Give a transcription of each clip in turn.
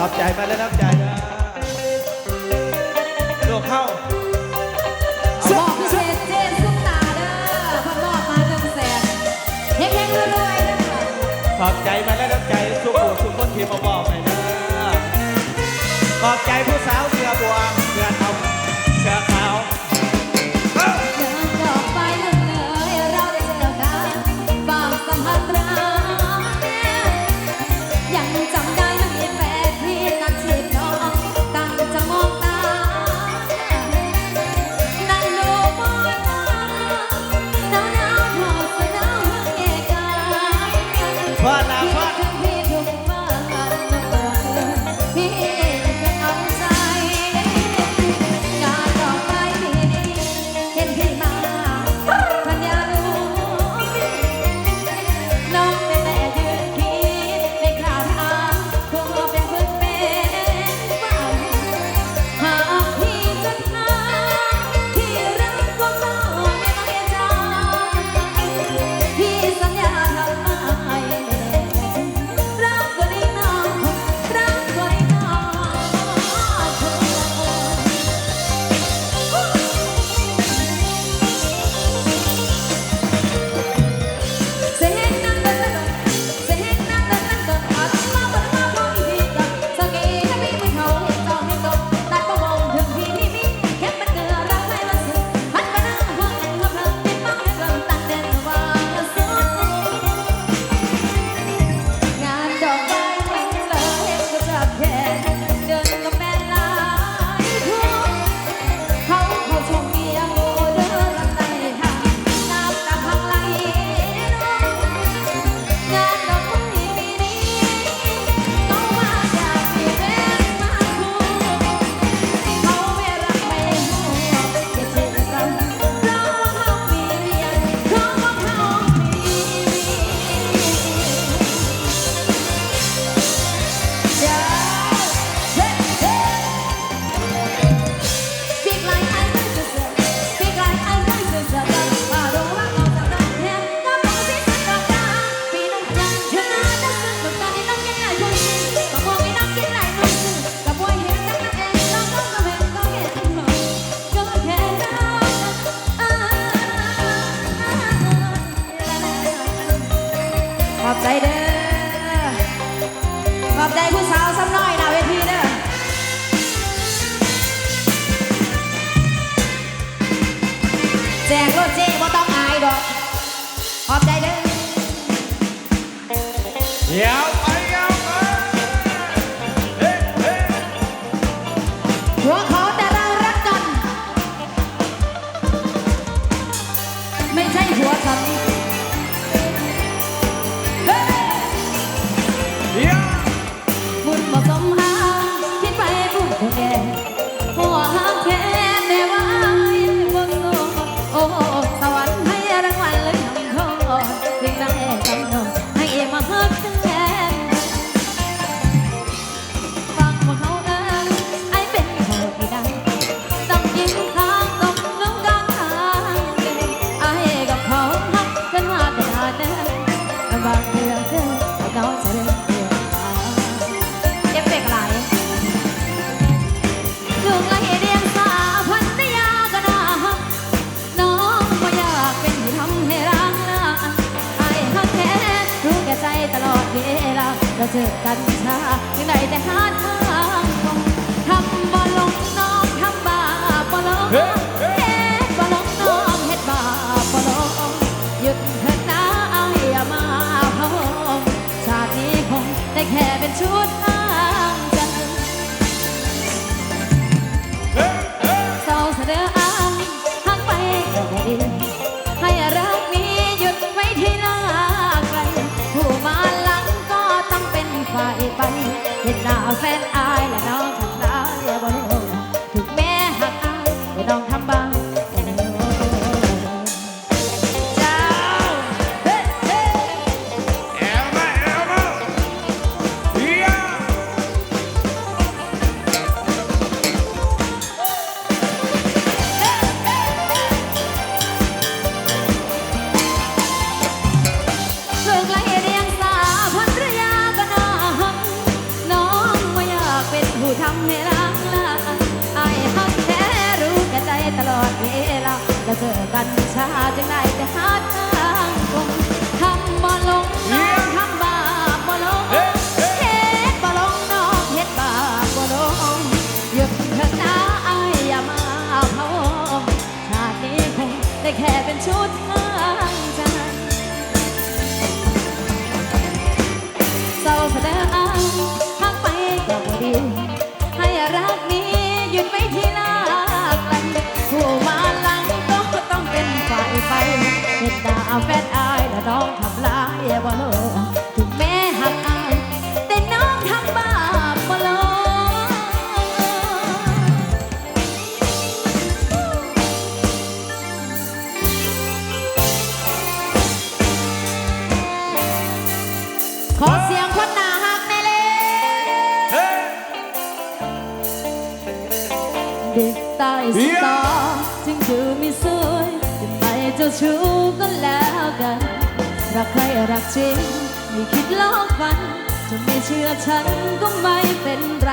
รับใจมาแล้วรับใจนะกเข้าบอกเจเจซุปตาเด้อพันอบมาหนึ่งแสนเฮงเฮงรวยรวยเด้อขอบใจมาแล้วน้ำใจสุขหัวสุขคนที่มาบอกให้นะขอบใจผู้สาว แจกรถเจ๊บ่ต้องอายดอกขอบใจเด้อเดี๋ยวไปเดี๋ยไปเฮ้เฮ้หัวขอแต่เรารักกัน ไม่ใช่หัวสัน I know. ตายสตอถึงจะไม่สวยแต่ไม่เจ้าชู้ก็แล้วกัน รักใครรักจริง ไม่คิดลอกฟัน จะไม่เชื่อฉันก็ไม่เป็นไร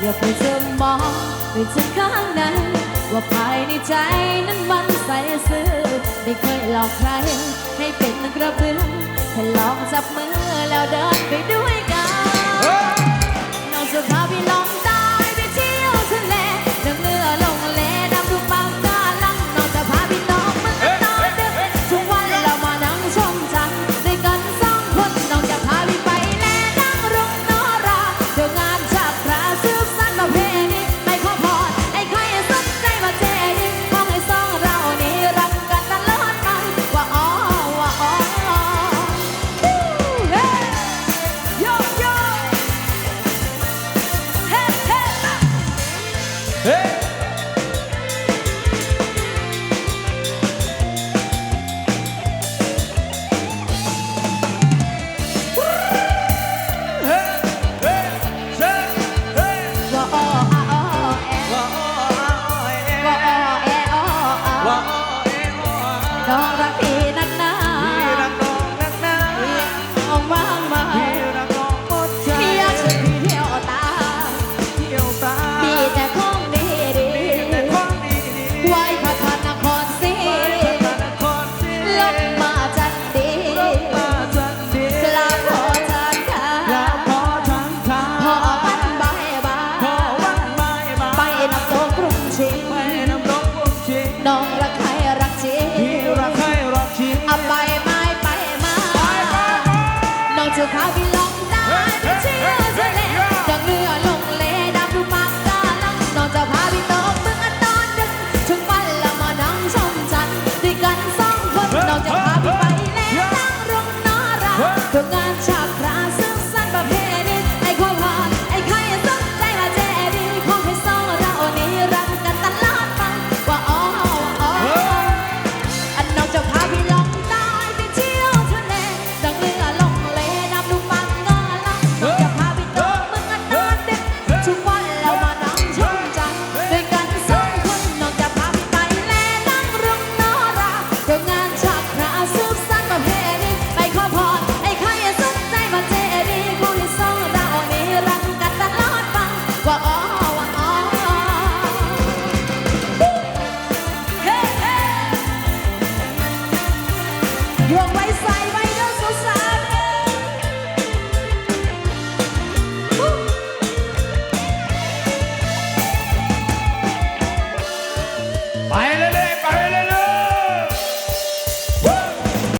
อย่าไปเธอมองไปถึงข้างในว่าภายในใจนั้นมันใส่ซื่อไม่เคยหลอกใคร ให้เป็นกระเบื้องแค่ลองจับมือแล้วเดินไปด้วยกัน Your place.